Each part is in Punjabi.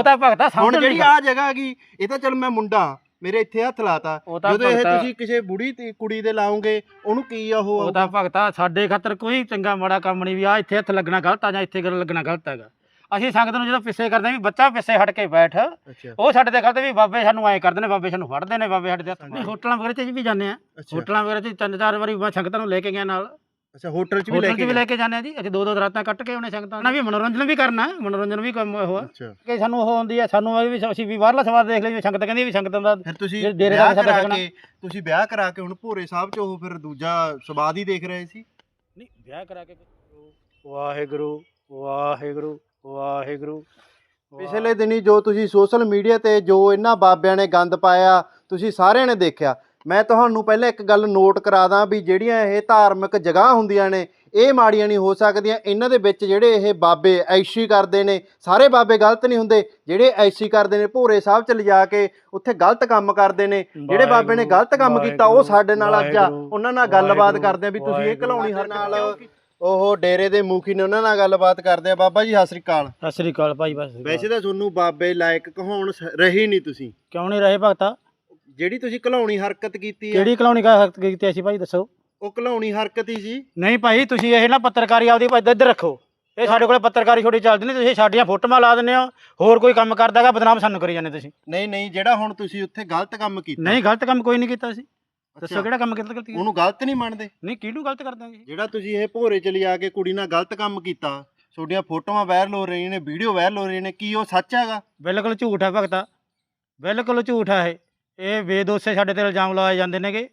ਉਹ ਤਾਂ ਭਗਤਾ ਹੁਣ ਸਮਝ ਜਿਹੜੀ ਨਹੀਂ ਆ ਜਗ੍ਹਾ ਹੈਗੀ ਇਹ ਤਾਂ ਚਲ ਮੈਂ ਮੁੰਡਾ ਮੇਰੇ ਇੱਥੇ ਹੱਥ ਲਾਤਾ। ਉਹ ਤਾਂ ਜਦੋਂ ਇਹ ਭਗਤਾ ਤੁਸੀਂ ਕਿਸੇ ਬੁੜੀ ਤੇ ਕੁੜੀ ਦੇ ਲਾਓਗੇ ਉਹਨੂੰ ਕੀ ਆ ਉਹ ਉਹ ਤਾਂ ਭਗਤਾ ਸਾਡੇ ਖਾਤਰ ਕੋਈ ਚੰਗਾ ਮਾੜਾ ਕੰਮ ਨਹੀਂ ਵੀ ਆ ਇੱਥੇ ਹੱਥ ਲੱਗਣਾ ਗਲਤ ਆ ਜਾਂ ਇੱਥੇ ਗੱਲ ਲੱਗਣਾ ਗਲਤ ਹੈਗਾ। ਅਸੀਂ ਸੰਗਤ ਨੂੰ ਜਦੋਂ ਪਿੱਛੇ ਕਰਦੇ ਵੀ ਬੱਚਾ ਪਿੱਛੇ ਹਟ ਕੇ ਬੈਠ ਅੱਛਾ। ਉਹ ਸਾਡੇ ਤੇ ਕਰਦੇ ਵੀ ਬਾਬੇ ਸਾਨੂੰ ਐਂ ਕਰਦੇ ਨੇ ਬਾਬੇ ਸਾਨੂੰ ਫੜਦੇ ਨੇ ਬਾਬੇ ਸਾਡੇ ਹੱਥ ਨਹੀਂ ਹੋਟਲਾਂ ਵਗੈਰਾ 'ਚ ਵੀ ਜਾਂਦੇ ਆ ਅੱਛਾ। ਹੋਟਲਾਂ ਵਗੈਰਾ 'ਚ ਤਿੰਨ ਚਾਰ ਵਾਰੀ ਮੈਂ ਸੰਗਤਾਂ ਨੂੰ ਲੈ ਕੇ ਗਿਆ ਨਾਲ। ਅੱਛਾ ਹੋਟਲ 'ਚ ਵੀ ਲੈ ਹੋਟਲ 'ਚ ਵੀ ਲੈ ਕੇ ਜਾਂਦੇ ਆ ਜੀ। ਅਸੀਂ ਦੋ ਦੋ ਰਾਤਾਂ ਕੱਟ ਕੇ ਆਉਣੇ ਸੰਗਤਾਂ ਨਾਲ। ਵੀ ਮਨੋਰੰਜਨ ਵੀ ਕਰਨਾ ਮਨੋਰੰਜਨ ਵੀ ਕੰਮ ਉਹ ਆ ਅੱਛਾ। ਕਿ ਸਾਨੂੰ ਉਹ ਆਉਂਦੀ ਆ ਸਾਨੂੰ ਇਹ ਵੀ ਅਸੀਂ ਵੀ ਬਾਹਰਲਾ ਸਵਾਦ ਦੇਖ ਲਈ ਸੰਗਤ ਕਹਿੰਦੀ ਵੀ ਸੰਗਤਾਂ ਦਾ ਫਿਰ ਤੁਸੀਂ ਜੇ ਡੇਰੇ ਦਾ ਵਿਆਹ ਸਾਡਾ ਕਰਾ। ਕੇ ਤੁਸੀਂ ਵਿਆਹ ਕਰਾ ਕੇ ਹੁਣ ਭੋਰੇ ਸਾਹਿਬ 'ਚ ਉਹ ਫਿਰ ਦੂਜਾ ਸਵਾਦ ਹੀ ਦੇਖ ਰਹੇ ਸੀ? ਨਹੀਂ ਵਿਆਹ ਕਰਾ ਕੇ ਵਾਹਿਗੁਰੂ ਵਾਹਿਗੁਰੂ ਵਾਹਿਗੁਰੂ। ਪਿਛਲੇ ਦਿਨੀ ਜੋ ਤੁਸੀਂ ਸੋਸ਼ਲ ਮੀਡੀਆ ਤੇ ਜੋ ਇਹਨਾਂ ਬਾਬਿਆਂ ਨੇ ਗੰਦ ਪਾਇਆ ਤੁਸੀਂ ਸਾਰਿਆਂ ਨੇ ਦੇਖਿਆ। ਮੈਂ ਤੁਹਾਨੂੰ ਪਹਿਲਾਂ ਇੱਕ ਗੱਲ ਨੋਟ ਕਰਾ ਦਾਂ ਵੀ ਜਿਹੜੀਆਂ ਇਹ ਧਾਰਮਿਕ ਜਗ੍ਹਾ ਹੁੰਦੀਆਂ ਨੇ ਇਹ ਮਾੜੀਆਂ ਨਹੀਂ ਹੋ ਸਕਦੀਆਂ। ਇਹਨਾਂ ਦੇ ਵਿੱਚ ਜਿਹੜੇ ਇਹ ਬਾਬੇ ਐਸ਼ੀ ਕਰਦੇ ਨੇ ਸਾਰੇ ਬਾਬੇ ਗਲਤ ਨਹੀਂ ਹੁੰਦੇ। ਜਿਹੜੇ ਐਸ਼ੀ ਕਰਦੇ ਨੇ ਭੋਰੇ ਸਾਹਿਬ ਚ ਲਿਜਾ ਕੇ ਉੱਥੇ ਗਲਤ ਕੰਮ ਕਰਦੇ ਨੇ। ਜਿਹੜੇ ਬਾਬੇ ਨੇ ਗਲਤ ਕੰਮ ਕੀਤਾ ਉਹ ਸਾਡੇ ਨਾਲ ਅੱਜ ਆ। ਉਹਨਾਂ ਨਾਲ ਗੱਲਬਾਤ ਕਰਦੇ ਆ ਵੀ ਤੁਸੀਂ ਇਹ ਘਲਾਉਣੀ ਹਰ ਨਾਲ। ਉਹ ਡੇਰੇ ਦੇ ਮੁਖੀ ਨੇ ਉਹਨਾਂ ਨਾਲ ਗੱਲਬਾਤ ਕਰਦੇ ਆ। ਬਾਬਾ ਜੀ ਸਤਿ ਸ੍ਰੀ ਅਕਾਲ। ਸਤਿ ਸ੍ਰੀ ਅਕਾਲ ਭਾਈ ਬਸ ਵੈਸੇ ਤਾਂ ਤੁਹਾਨੂੰ ਬਾਬੇ ਲਾਇਕ ਕਹਾਉਣ ਰਹੇ ਨਹੀਂ ਤੁਸੀਂ। ਕਿਉਂ ਨਹੀਂ ਰਹੇ ਭਗਤਾ? ਜਿਹੜੀ ਤੁਸੀਂ ਘਲਾਉਣੀ ਹਰਕਤ ਕੀਤੀ ਹੈ ਕਿਹੜੀ ਕਲੋਨੀ ਕਾ ਹੱਕ ਕੀਤੀ ਸੀ ਭਾਈ ਦੱਸੋ। ਉਹ ਘਲਾਉਣੀ ਹਰਕਤ ਹੀ ਸੀ। ਨਹੀਂ ਭਾਈ ਤੁਸੀਂ ਇਹ ਨਾ ਪੱਤਰਕਾਰੀ ਆਪਦੀ ਭਾਈ ਇੱਧਰ ਰੱਖੋ। ਇਹ ਸਾਡੇ ਕੋਲੇ ਪੱਤਰਕਾਰੀ ਛੋਟੀ ਚੱਲਦੀ ਨਹੀਂ ਤੁਸੀਂ ਸਾਡੀਆਂ ਫੋਟੋਆਂ ਲਾ ਦਿੰਦੇ ਹੋ ਹੋਰ ਕੋਈ ਕੰਮ ਕਰਦਾਗਾ ਬਦਨਾਮ ਸਾਨੂੰ ਕਰੀ ਜਾਂਦੇ ਤੁਸੀਂ। ਨਹੀਂ ਨਹੀਂ ਜਿਹੜਾ ਹੁਣ ਤੁਸੀਂ ਉੱਥੇ ਗਲਤ ਕੰਮ ਕੀਤਾ। ਨਹੀਂ ਗਲਤ ਕੰਮ ਕੋਈ ਨਹੀਂ ਕੀਤਾ ਸੀ ਅੱਛਾ, ਦੱਸੋ ਕਿਹੜਾ ਕੰਮ ਕੀਤਾ ਗਲਤੀ ਉਹਨੂੰ ਗਲਤ ਨਹੀਂ ਮੰਨਦੇ? ਨਹੀਂ ਕਿਹਨੂੰ ਗਲਤ ਕਰਦਾ ਜੀ ਜਿਹੜਾ ਤੁਸੀਂ ਇਹ ਭੋਰੇ ਚ ਲਿਆ ਕੇ ਕੁੜੀ ਨਾਲ ਗਲਤ ਕੰਮ ਕੀਤਾ ਤੁਹਾਡੀਆਂ ਫੋਟੋਆਂ ਵਾਇਰਲ ਹੋ ਰਹੀਆਂ ਨੇ ਵੀਡੀਓ ਵਾਇਰਲ ਹੋ ਰਹੀਆਂ ਨੇ ਕੀ ਉਹ ਸੱਚ ਹੈਗਾ? ਬਿਲਕੁਲ ਝੂਠ ਹੈ ਭਗਤਾ। ਬਿਲਕੁਲ ਝੂਠ ਹੈ ਇਹ। ਇਹ ਬੇਦੋਸੇ ਸਾਡੇ ਤੇ ਇਲਜ਼ਾਮ ਲਾਏ ਜਾਂਦੇ ਨੇਗੇ।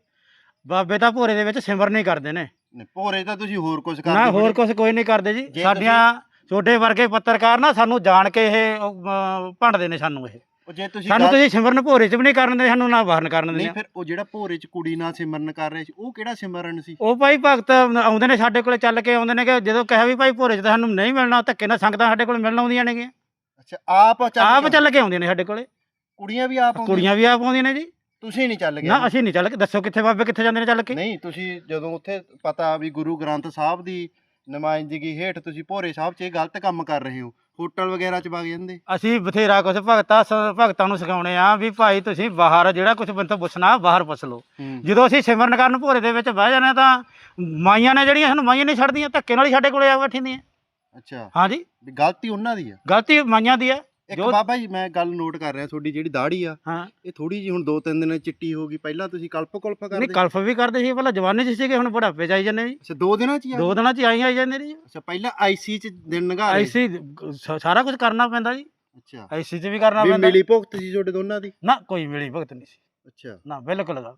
ਬਾਬੇ ਤਾਂ ਭੋਰੇ ਦੇ ਵਿੱਚ ਸਿਮਰਨ ਨਹੀਂ ਕਰਦੇ ਨੇ। ਨਹੀਂ, ਭੋਰੇ ਤਾਂ ਤੁਸੀਂ ਹੋਰ ਕੁਝ ਕਰਦੇ ਨਾ ਹੋਰ। ਕੁਝ ਕੋਈ ਨਹੀਂ ਕਰਦੇ ਜੀ। ਸਾਡੀਆਂ ਛੋਟੇ ਵਰਗੇ ਪੱਤਰਕਾਰ ਨਾ ਸਾਨੂੰ ਜਾਣ ਕੇ ਇਹ ਭੰਡਦੇ ਨੇ ਸਾਨੂੰ ਇਹ। ਉਹ ਜੇ ਤੁਸੀਂ ਸਾਨੂੰ ਤੁਸੀਂ ਸਿਮਰਨ ਭੋਰੇ 'ਚ ਵੀ ਨਹੀਂ ਕਰਨ ਦੇ ਸਾਨੂੰ ਨਾ ਬਾਹਰ ਕਰਨ ਨਹੀਂ ਦੇ ਫਿਰ ਉਹ ਜਿਹੜਾ ਭੋਰੇ ਚ ਕੁੜੀ ਨਾਲ ਸਿਮਰਨ ਕਰ ਰਹੇ ਸੀ ਉਹ ਕਿਹੜਾ ਸਿਮਰਨ ਸੀ? ਉਹ ਭਾਈ ਭਗਤ ਆਉਂਦੇ ਨੇ ਸਾਡੇ ਕੋਲੇ ਚੱਲ ਕੇ ਆਉਂਦੇ ਨੇ ਕਿ ਜਦੋਂ ਕਿਹਾ ਵੀ ਭਾਈ ਭੋਰੇ 'ਚ ਤਾਂ ਸਾਨੂੰ ਨਹੀਂ ਮਿਲਣਾ ਧੱਕੇ ਨਾਲ ਸੰਗਤਾਂ ਸਾਡੇ ਕੋਲ ਮਿਲਣ ਆਉਂਦੀਆਂ ਨੇਗੀਆਂ। ਅੱਛਾ ਆਪ ਚੱਲ ਆਪ ਚੱਲ ਕੇ ਆਉਂਦੀਆਂ ਨੇ ਸਾਡੇ ਕੋਲੇ। ਕੁੜੀਆਂ ਵੀ ਆਪ ਆਉਂਦੀਆਂ? ਕੁੜੀਆਂ ਵੀ ਆਪ ਆਉਂਦੀਆਂ ਨੇ ਜੀ। ਤੁਸੀਂ ਨਹੀਂ ਚੱਲ ਗਏ। ਨਾ ਅਸੀਂ ਨਹੀਂ ਚੱਲ ਕੇ ਦੱਸੋ ਕਿੱਥੇ ਬਾਬੇ ਕਿੱਥੇ ਜਾਂਦੇ ਨੇ ਚੱਲ ਕੇ? ਨਹੀਂ ਤੁਸੀਂ ਜਦੋਂ ਉੱਥੇ ਪਤਾ ਵੀ ਗੁਰੂ ਗ੍ਰੰਥ ਸਾਹਿਬ ਦੀ ਨੁਮਾਇੰਦਗੀ ਹੇਠ ਤੁਸੀਂ ਭੋਰੇ ਸਾਹਿਬ 'ਚ ਇਹ ਗਲਤ ਕੰਮ ਕਰ ਰਹੇ ਹੋ ਹੋਟਲ ਵਗੈਰਾ 'ਚ ਵਗ ਜਾਂਦੇ। ਅਸੀਂ ਬਥੇਰਾ ਕੁਝ ਭਗਤਾ ਭਗਤਾਂ ਨੂੰ ਸਿਖਾਉਣੇ ਆ ਵੀ ਭਾਈ ਤੁਸੀਂ ਬਾਹਰ ਜਿਹੜਾ ਕੁਝ ਬੰਤੋਂ ਪੁੱਛਣਾ ਬਾਹਰ ਪੁੱਛ ਲਓ। ਜਦੋਂ ਅਸੀਂ ਸਿਮਰਨ ਕਰਨ ਭੋਰੇ ਦੇ ਵਿੱਚ ਬਹਿ ਜਾਂਦੇ ਤਾਂ ਮਾਈਆਂ ਨੇ ਜਿਹੜੀਆਂ ਸਾਨੂੰ ਮਾਈਆਂ ਨਹੀਂ ਛੱਡਦੀਆਂ ਧੱਕੇ ਨਾਲ ਹੀ ਸਾਡੇ ਕੋਲੇ ਆ ਬੈਠੀਆਂ ਅੱਛਾ। ਹਾਂਜੀ। ਗਲਤੀ ਉਹਨਾਂ ਦੀ ਆ। ਗਲਤੀ ਮਾਈਆਂ ਦੀ ਹੈ ਇੱਕ ਜੋ- ਬਾਬਾ ਜੀ ਮੈਂ ਗੱਲ ਨੋਟ ਕਰ ਰਿਹਾ ਤੁਹਾਡੀ ਜਿਹੜੀ ਦਾੜੀ ਆ ਹਾਂ। ਇਹ ਥੋੜੀ ਜੀ ਹੁਣ ਦੋ ਤਿੰਨ ਦਿਨ ਚਿੱਟੀ ਹੋ ਗਈ। ਪਹਿਲਾਂ ਤੁਸੀਂ ਕਲਪ ਕੁਲਪ ਨਹੀਂ ਕਰਦੇ ਕਲਫ ਵੀ ਕਰਦੇ ਸੀ ਪਹਿਲਾਂ ਜਵਾਨੀ 'ਚ ਸੀਗੇ ਹੁਣ ਬੁਢਾਪੇ 'ਚ ਆਈ ਜਾਂਦੇ ਜੀ। ਅੱਛਾ ਦੋ ਦਿਨਾਂ 'ਚ ਹੀ ਆ ਦੋ ਦਿਨਾਂ 'ਚ ਆਈ ਆਈ ਜਾਂਦੇ ਨੇ ਜੀ। ਅੱਛਾ ਪਹਿਲਾਂ ਆਈਸੀ 'ਚ ਦਿਨ ਨਗਾ ਰਹੇ ਐਸੀ ਸ- ਸਾਰਾ ਕੁਝ ਕਰਨਾ ਪੈਂਦਾ ਜੀ। ਅੱਛਾ। ਐਸੀ 'ਚ ਵੀ ਕਰਨਾ ਵੀ ਪੈਂਦਾ। ਮਿਲੀ ਭੁਗਤ ਸੀ ਤੁਹਾਡੇ ਦੋਨਾਂ ਦੀ? ਨਾ ਕੋਈ ਮਿਲੀ ਭਗਤ ਨਹੀਂ ਸੀ। ਅੱਛਾ। ਨਾ ਬਿਲਕੁਲ ਗਲਤ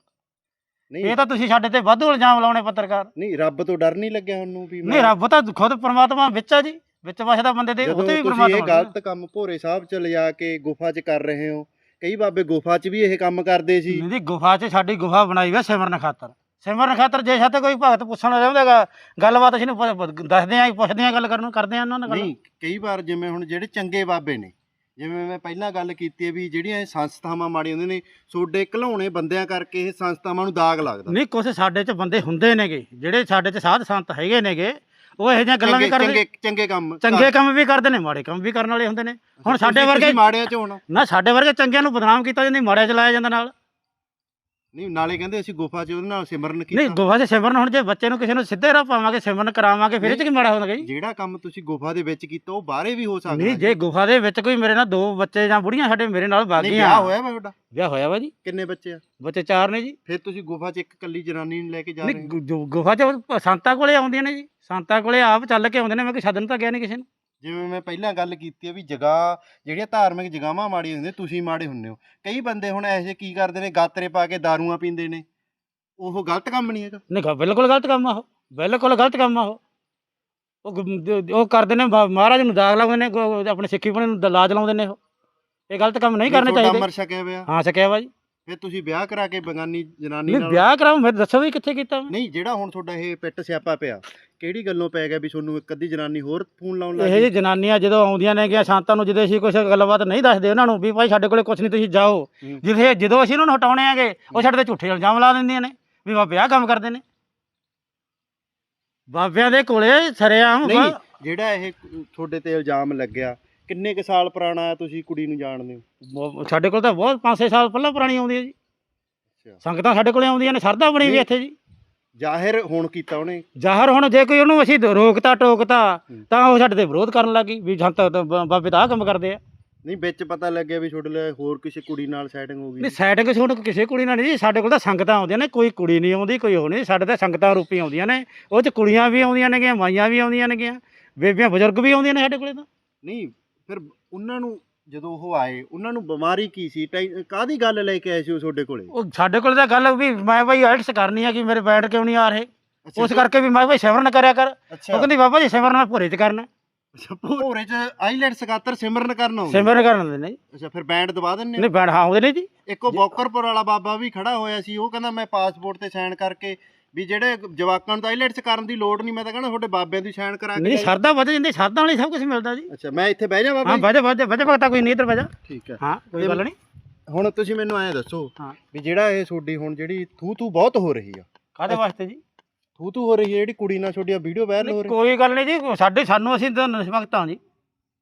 ਨਹੀਂ। ਇਹ ਤਾਂ ਤੁਸੀਂ ਸਾਡੇ ਤੇ ਵਾਧੂ ਇਲਜ਼ਾਮ ਲਾਉਣੇ ਪੱਤਰਕਾਰ। ਨਹੀਂ ਰੱਬ ਤੋਂ ਡਰ ਨਹੀਂ ਲੱਗਿਆ ਉਹਨੂੰ ਵੀ ਨਹੀਂ ਰੱਬ ਤਾਂ ਖੁਦ ਪ੍ਰਮਾਤਮਾ ਵਿੱਚ ਆ ਜੀ। ਵਿੱਚ ਵਸਦਾ ਬੰਦੇ ਦੇ ਉਹ ਤੇ ਵੀ ਤੁਸੀਂ ਇਹ ਪ੍ਰਮਾਤਮਾ ਗਲਤ ਕੰਮ ਭੋਰੇ ਸਾਹਿਬ 'ਚ ਲਿਜਾ ਕੇ ਗੁਫਾ 'ਚ ਕਰ ਰਹੇ ਹੋ ਕਈ ਬਾਬੇ ਗੁਫਾ 'ਚ ਵੀ ਇਹ ਕੰਮ ਕਰਦੇ ਸੀ। ਇਹਦੀ ਗੁਫਾ 'ਚ ਸਾਡੀ ਗੁਫਾ ਬਣਾਈ ਹੋਈ ਸਿਮਰਨ ਖਾਤਰ। ਸਿਮਰਨ ਖਾਤਰ ਜੇ ਸਾਤੇ ਕੋਈ ਭਗਤ ਪੁੱਛਣ ਚਾਹੁੰਦਾਗਾ ਗੱਲਬਾਤ ਅਸੀਂ ਨੂੰ ਪ- ਪ- ਦੱਸਦੇ ਆਂ ਪੁੱਛਦੇ ਆਂ ਗੱਲ ਕਰਨ ਨੂੰ ਕਰਦੇ ਆਂ ਉਹਨਾਂ ਨਾਲ ਗੱਲ। ਨਹੀਂ ਕਈ ਵਾਰ ਜਿਵੇਂ ਹੁਣ ਜਿਹੜੇ ਚੰਗੇ ਬਾਬੇ ਨੇ ਜਿਵੇਂ ਮੈਂ ਪਹਿਲਾਂ ਗੱਲ ਕੀਤੀ ਹੈ ਵੀ ਜਿਹੜੀਆਂ ਇਹ ਸੰਸਥਾਵਾਂ ਮਾੜੀਆਂ ਹੁੰਦੀਆਂ ਨੇ ਸੋਡੇ ਘਲਾਉਣੇ ਬੰਦਿਆਂ ਕਰਕੇ ਇਹ ਸੰਸਥਾਵਾਂ ਨੂੰ ਦਾਗ ਲੱਗਦਾ। ਨਹੀਂ ਕੁਛ ਸਾਡੇ 'ਚ ਬੰਦੇ ਹੁੰਦੇ ਨੇਗੇ ਜਿਹੜੇ ਸਾਡੇ 'ਚ ਸਾਧ ਸੰਤ ਹੈਗੇ ਨੇਗੇ ਉਹ ਇਹੋ ਜਿਹੀਆਂ ਗੱਲਾਂ ਵੀ ਚੰਗੇ ਕਰਦੇ ਚੰਗੇ ਚੰਗੇ ਕੰਮ ਚੰਗੇ ਕੰਮ ਵੀ ਕਰਦੇ ਨੇ ਮਾੜੇ ਕੰਮ ਵੀ ਕਰਨ ਵਾਲੇ ਹੁੰਦੇ ਨੇ। ਹੁਣ ਸਾਡੇ ਤੁਸੀਂ- ਵਰਗੇ ਮਾੜਿਆਂ 'ਚ ਹੋਣਾ। ਨਾ ਸਾਡੇ ਵਰਗੇ ਚੰਗਿਆਂ ਨੂੰ ਬਦਨਾਮ ਕੀਤਾ ਜਾਂਦਾ ਮਾੜਿਆਂ 'ਚ ਲਾਇਆ ਜਾਂਦਾ ਨਾਲ। ਨਹੀਂ ਨਾਲੇ ਕਹਿੰਦੇ ਅਸੀਂ ਗੁਫਾ 'ਚ ਉਹਦੇ ਨਾਲ ਸਿਮਰਨ ਕੀਤਾ। ਨਹੀਂ ਗੁਫਾ 'ਚ ਸਿਮਰਨ ਹੁਣ ਜੇ ਬੱਚੇ ਨੂੰ ਕਿਸੇ ਨੂੰ ਸਿੱਧੇ ਰਾਹ ਪਾਵਾਂਗੇ ਸਿਮਰਨ ਕਰਾਵਾਂਗੇ ਫਿਰ ਇਹ 'ਚ ਕੀ ਮਾੜਾ ਹੁੰਦਾ ਜੀ ਜਿਹੜਾ ਕੰਮ ਤੁਸੀਂ ਗੁਫਾ ਦੇ ਵਿੱਚ ਕੀਤਾ ਉਹ ਬਾਹਰੇ ਵੀ ਹੋ ਸਕਦਾ ਨਹੀਂ ਜੇ। ਗੁਫਾ ਦੇ ਵਿੱਚ ਕੋਈ ਮੇਰੇ ਨਾਲ ਦੋ ਬੱਚੇ ਜਾਂ ਬੁੜੀਆਂ ਸਾਡੇ ਮੇਰੇ ਨਾਲ ਨਹੀਂ ਬਾਗੀਆਂ ਵਿਆਹ ਹੋਇਆ ਵਾ ਤੁਹਾਡਾ? ਵਿਆਹ ਹੋਇਆ ਵਾ ਜੀ। ਕਿੰਨੇ ਬੱਚੇ ਆ? ਬੱਚੇ ਚਾਰ ਨੇ ਜੀ। ਫਿਰ ਤੁਸੀਂ ਗੁਫਾ 'ਚ ਇੱਕ ਕੱਲੀ ਜਨਾਨੀ ਨੂੰ ਲੈ ਕੇ ਜਾ ਰਹੇ ਨਹੀਂ ਹੋ ਗੁਫਾ 'ਚ ਸੰਤਾਂ ਕੋਲੇ ਆਉਂਦੀਆਂ ਨੇ ਜੀ। ਸੰਤਾਂ ਕੋਲੇ ਆਪ ਚੱਲ ਕੇ ਆਉਂਦੇ ਨੇ ਮੈਂ ਕਿ ਛੱਡਣ ਤਾਂ ਗਿਆ ਨਹੀਂ ਕਿਸੇ ਨੂੰ। ਜਿਵੇਂ ਮੈਂ ਪਹਿਲਾਂ ਗੱਲ ਕੀਤੀ ਹੈ ਵੀ ਜਗ੍ਹਾ ਜਿਹੜੀਆਂ ਧਾਰਮਿਕ ਜਗ੍ਹਾਵਾਂ ਮਾੜੀਆਂ ਹੁੰਦੀਆਂ ਤੁਸੀਂ ਮਾੜੇ ਹੁੰਦੇ ਹੋ। ਕਈ ਬੰਦੇ ਹੁਣ ਐਸੇ ਕੀ ਕਰਦੇ ਨੇ ਗਾਤਰੇ ਪਾ ਕੇ ਦਾਰੂਆਂ ਪੀਂਦੇ ਨੇ। ਉਹ ਗਲਤ ਕੰਮ ਨਹੀਂ ਹੈਗਾ। ਨਹੀਂ ਬਿਲਕੁਲ ਗਲਤ ਕੰਮ ਆ ਉਹ। ਬਿਲਕੁਲ ਗਲਤ ਕੰਮ ਆ ਉਹ। ਉਹ ਗ- ਉਹ ਕਰਦੇ ਨੇ ਮਹਾ- ਮਹਾਰਾਜ ਨੂੰ ਦਾਗ ਲਾਉਂਦੇ ਨੇ ਗੋ- ਆਪਣੇ ਸਿੱਖੀ ਬਣੇ ਨੂੰ ਦ- ਲਾਜ ਲਾਉਂਦੇ ਨੇ ਉਹ। ਇਹ ਗਲਤ ਕੰਮ ਨਹੀਂ ਕਰਨੇ ਚਾਹੀਦੇ। ਅਮਰ ਛਕਿਆ ਹੋਇਆ ਹਾਂ ਸਕਿਆ ਵਾ ਜੀ। ਫਿਰ ਤੁਸੀਂ ਵਿਆਹ ਕਰਾ ਕੇ ਬਗਾਨੀ ਜਨਾਨੀ ਨਹੀਂ ਨਾਲ ਵਿਆਹ ਕਰਾਉ ਮੈਂ ਦੱਸੋ ਵੀ ਕਿੱਥੇ ਕੀਤਾ ਮੈਂ? ਨਹੀਂ ਜਿਹੜਾ ਹੁਣ ਤੁਹਾਡਾ ਇਹ ਪਿੱਟ ਸਿਆਪਾ ਪਿਆ ਕਿਹੜੀ ਗੱਲੋਂ ਪੈ ਗਿਆ ਵੀ ਤੁਹਾਨੂੰ ਇੱਕ ਅੱਧੀ ਜਨਾਨੀ ਹੋਰ ਫੋਨ ਲਾਉਣ ਲੱਗ ਇਹ ਜੀ ਜਨਾਨੀਆਂ ਜਦੋਂ ਆਉਂਦੀਆਂ ਨੇ ਗਿਆ ਸ਼ਾਂਤਾਂ ਨੂੰ ਜਦੋਂ ਅਸੀਂ ਕੁਝ ਗੱਲਬਾਤ ਨਹੀਂ ਦੱਸਦੇ ਉਹਨਾਂ ਨੂੰ ਵੀ ਭਾਈ ਸਾਡੇ ਕੋਲੇ ਕੁਝ ਨਹੀਂ ਤੁਸੀਂ ਜਾਓ। ਹੂੰ। ਜਿੱਥੇ ਜਦੋਂ ਅਸੀਂ ਉਹਨਾਂ ਨੂੰ ਹਟਾਉਣੇ ਆਗੇ ਉਹ ਸਾਡੇ ਤੇ ਝੂਠੇ ਇਲਜ਼ਾਮ ਲਾ ਦਿੰਦੀਆਂ ਨੇ ਵੀ ਬਾਬੇ ਆਹ ਕੰਮ ਕਰਦੇ ਨੇ। ਬਾਬਿਆਂ ਦੇ ਕੋਲੇ ਸਰਿਆਮ ਨਹੀਂ ਜਿਹੜਾ ਇਹ ਤੁਹਾਡੇ ਤੇ ਇਲਜ਼ਾਮ ਲੱਗਿਆ ਕਿੰਨੇ ਕੁ ਸਾਲ ਪੁਰਾਣਾ ਤੁਸੀਂ ਕੁੜੀ ਨੂੰ ਜਾਣਦੇ ਹੋ? ਸਾਡੇ ਕੋਲ ਤਾਂ ਬਹੁਤ 5-6 ਸਾਲ ਪਹਿਲਾਂ ਪੁਰਾਣੀ ਆਉਂਦੀ ਹੈ ਜੀ ਸੰਗਤਾਂ ਸਾਡੇ ਕੋਲੇ ਆਉਂਦੀਆਂ ਨੇ ਸਰਦਾ ਬਣੀ ਵੀ। ਇੱਥੇ ਜੀ। ਜ਼ਾਹਿਰ ਹੁਣ ਕੀਤਾ ਉਹਨੇ। ਜ਼ਾਹਰ ਹੁਣ ਜੇ ਕੋਈ ਉਹਨੂੰ ਅਸੀਂ ਰੋਕਤਾ ਟੋਕਤਾ। ਤਾਂ ਉਹ ਸਾਡੇ ਤੇ ਵਿਰੋਧ ਕਰਨ ਲੱਗੀ ਵੀ ਜਨਤਾ ਤਾਂ ਬ- ਬਾਬੇ ਤਾਂ ਆਹ ਕੰਮ ਕਰਦੇ ਆ। ਨਹੀਂ ਵਿੱਚ ਪਤਾ ਲੱਗਿਆ ਵੀ ਤੁਹਾਡੇ ਲਈ ਹੋਰ ਕਿਸੇ ਕੁੜੀ ਨਾਲ ਸੈਟਿੰਗ ਹੋ ਗਈ। ਨਹੀਂ ਕਿਸੇ ਹੁਣ ਕਿਸੇ ਕੁੜੀ ਨਾਲ ਨਹੀਂ ਜੀ ਸਾਡੇ ਕੋਲ ਤਾਂ ਸੰਗਤਾਂ ਆਉਂਦੀਆਂ ਨੇ ਕੋਈ ਕੁੜੀ ਨਹੀਂ ਆਉਂਦੀ ਕੋਈ ਉਹ ਨਹੀਂ ਸਾਡੇ ਤਾਂ ਸੰਗਤਾਂ ਰੂਪੀ ਆਉਂਦੀਆਂ ਨੇ ਉਹ ਚ ਕੁੜੀਆਂ ਵੀ ਆਉਂਦੀਆਂ ਨੇਗੀਆਂ ਮਾਈਆਂ ਵੀ ਆਉਂਦੀਆਂ ਨੇਗੀਆਂ ਬੇਬੀਆਂ ਬਜ਼ੁਰਗ ਵੀ ਆਉਂਦੀਆਂ ਨੇ ਸਾਡੇ ਕੋਲੇ ਤਾਂ। ਨਹੀਂ ਫਿਰ ਉਹਨਾਂ ਨੂੰ ਜਦੋਂ ਉਹ ਆਏ ਉਹਨਾਂ ਨੂੰ ਬਿਮਾਰੀ ਕੀ ਸੀ? ਟੈ- ਕਾਹਦੀ ਗੱਲ ਲੈ ਕੇ ਆਏ ਸੀ ਉਹ ਤੁਹਾਡੇ ਕੋਲੇ? ਉਹ ਸਾਡੇ ਕੋਲ ਤਾਂ ਗੱਲ ਵੀ ਮੈਂ ਭਾਈ ਆਇਲਟਸ ਕਰਨੀ ਆ ਕਿ ਮੇਰੇ ਬੈਠ ਕਿਉਂ ਨਹੀਂ ਆ ਰਹੇ? ਅੱਛਾ, ਉਸ ਕਰਕੇ ਵੀ ਮੈਂ ਭਾਈ ਸਿਮਰਨ ਕਰਿਆ ਕਰ। ਉਹ ਅੱਛਾ ਕਹਿੰਦੀ ਬਾਬਾ ਜੀ ਸਿਮਰਨ ਮੈਂ ਭੋਰੇ ਚ ਕਰਨਾ। ਅੱਛਾ ਭੋਰੇ ਚ ਆਈਲੈਂਡਸ ਖਾਤਰ ਸਿਮਰਨ ਕਰਨ ਆਉਂਦੇ। ਸਿਮਰਨ ਕਰਨ ਦਿੰਦੇ ਨੇ ਜੀ। ਅੱਛਾ ਫਿਰ ਬੈਂਡ ਦਬਾ ਦਿੰਨੇ? ਨਹੀਂ ਬੈਠ ਹਾਂ ਆਉਂਦੇ ਨੇ ਜੀ। ਇੱਕੋ ਬੌਕਰਪੁਰ ਵਾਲਾ ਬਾਬਾ ਵੀ ਖੜਾ ਹੋਇਆ ਸੀ ਉਹ ਕਹਿੰਦਾ ਮੈਂ ਪਾਸਪੋਰਟ ਤੇ ਸਾਈਨ ਕਰਕੇ ਵੀ ਜਿਹੜੇ ਜਵਾਕਾਂ ਨੂੰ ਆਈਲੈਂਡਸ ਕਰਨ ਦੀ ਲੋੜ ਨਹੀਂ ਮੈਂ ਤਾਂ ਕਹਿੰਦਾ ਤੁਹਾਡੇ ਬਾਬਿਆਂ ਦੀ ਸਾਈਨ ਕਰਾ ਕੇ ਨਹੀਂ। ਸਰਦਾ ਵਧ ਜਾਂਦੀ ਸਰਦਾ ਵਾਲੀ ਸਭ ਕੁਝ ਮਿਲਦਾ ਜੀ। ਅੱਛਾ ਮੈਂ ਇੱਥੇ ਬਹਿ ਜਾ ਬਾਬਾ ਹਾਂ ਜੀ? ਵਜਾ ਵਜਾ ਵਜਾ ਭਗਤਾ ਕੋਈ ਨਹੀਂ ਇੱਧਰ ਵਜਾ ਠੀਕ ਹੈ। ਹਾਂ ਕੋਈ ਗੱਲ ਨਹੀਂ। ਹੁਣ ਤੁਸੀਂ ਮੈਨੂੰ ਐਂ ਦੱਸੋ ਹਾਂ। ਵੀ ਜਿਹੜਾ ਇਹ ਤੁਹਾਡੀ ਹੁਣ ਜਿਹੜੀ ਥੂ ਥੂ ਬਹੁਤ ਹੋ ਰਹੀ ਆ। ਕਾਦੇ ਵਾਸਤੇ ਜੀ? ਥੂ ਥੂ ਹੋ ਰਹੀ ਹੈ ਜਿਹੜੀ ਕੁੜੀ ਨਾਲ ਤੁਹਾਡੀਆਂ ਵੀਡੀਓ ਵਾਇਰਲ ਹੋ ਰਹੀ ਕੋਈ ਗੱਲ ਨਹੀਂ ਜੀ ਸਾਡੇ ਸਾਨੂੰ ਅਸੀਂ ਤਾਂ ਨਿਸਬਕਤ ਹਾਂ ਜੀ।